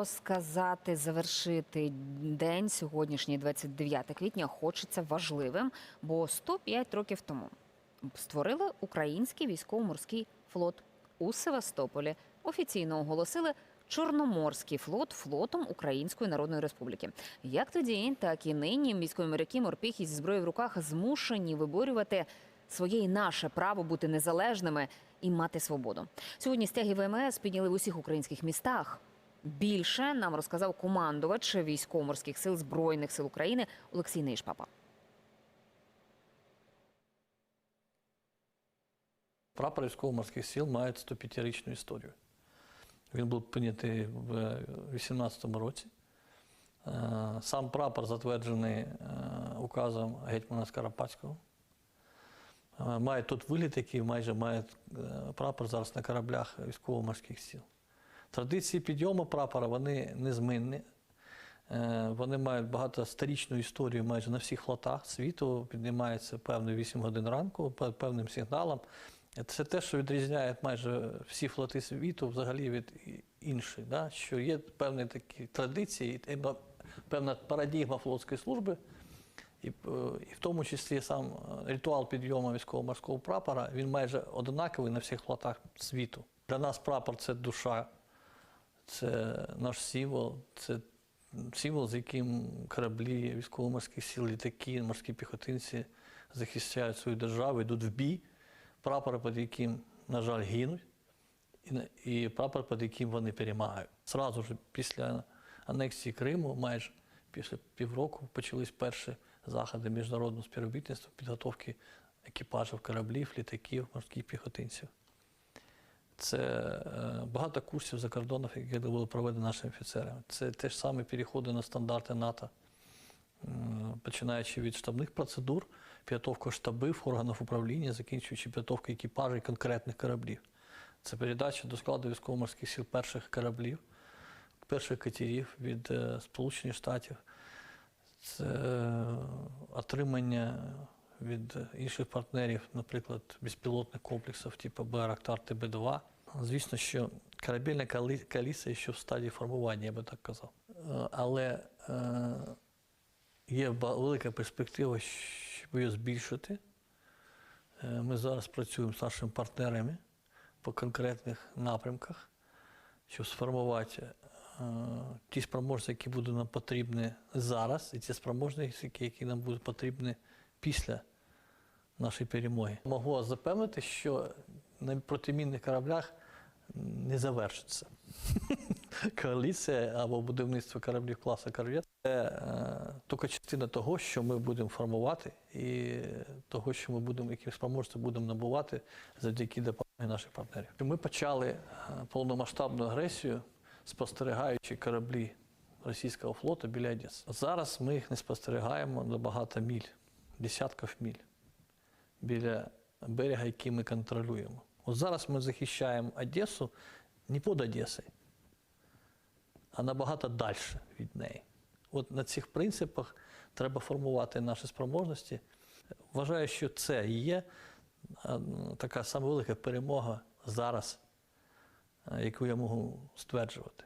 розказати, завершити день сьогоднішній, 29 квітня, хочеться важливим, бо 105 років тому створили український військово-морський флот у Севастополі. Офіційно оголосили Чорноморський флот флотом Української Народної Республіки. Як тоді, так і нині військові моряки, морпіхи зі зброєю в руках змушені виборювати своє і наше право бути незалежними і мати свободу. Сьогодні стяги ВМС підняли в усіх українських містах. Більше нам розказав командувач військово-морських сил збройних сил України Олексій Нейшпапа. Прапор військово-морських сил має 105-річну історію. Він був прийнятий в 18-му році. Е, Сам прапор затверджений е, указом гетьмана Скарапатського. Е, Має тут вигляд, який майже має прапор зараз на кораблях військово-морських сил. Традиції підйому прапора вони незмінні. Е, Вони мають багатосторічну історію майже на всіх флотах світу. Піднімається певно 8 годин ранку певним сигналам. Це те, що відрізняє майже всі флоти світу взагалі від інших. Да? Що є певні такі традиції, певна парадігма флотської служби, і, е, і в тому числі сам е, ритуал підйому військово-морського прапора, він майже однаковий на всіх флотах світу. Для нас прапор це душа, це наш символ, це символ, з яким кораблі військово-морських сил, літаки, морські піхотинці захищають свою державу, йдуть в бій. Прапор, під яким, на жаль, гинуть, і, прапор, під яким вони перемагають. Зразу ж після анексії Криму, майже після півроку, почались перші заходи міжнародного співробітництва, підготовки екіпажів кораблів, літаків, морських піхотинців. Це е, багато курсів за кордонів, які були проведені нашими офіцерами. Це те ж саме переходи на стандарти НАТО, починаючи від штабних процедур, підготовка штабів, органів управління, закінчуючи підготовкою екіпажів конкретних кораблів. Це передача до складу військово-морських сил перших кораблів, перших катерів від е, Сполучених Штатів. Це е, отримання від інших партнерів, наприклад, безпілотних комплексів, типу Байрактар ТБ-2. Звісно, що корабельна коаліція ще в стадії формування, я би так казав. Е, Але е, є велика перспектива, щоб її збільшити. Е, Ми зараз працюємо з нашими партнерами по конкретних напрямках, щоб сформувати ті спроможності, які будуть нам потрібні зараз, і ті спроможності, які нам будуть потрібні після нашої перемоги. Можу вас запевнити, що на протимінних кораблях не завершиться. Коаліція або будівництво кораблів класу корвет це е, тільки частина того, що ми будемо формувати, і того, що ми будемо, які спроможності будемо набувати завдяки допомоги наших партнерів. Ми почали е, повномасштабну агресію, спостерігаючи кораблі російського флоту біля Одеси. Зараз ми їх не спостерігаємо на багато міль, десятків міль біля берега, який ми контролюємо. От зараз ми захищаємо Одесу не під Одесою, а набагато далі від неї. От на цих принципах треба формувати наші спроможності. Вважаю, що це є ну, така сама велика перемога зараз, яку я можу стверджувати.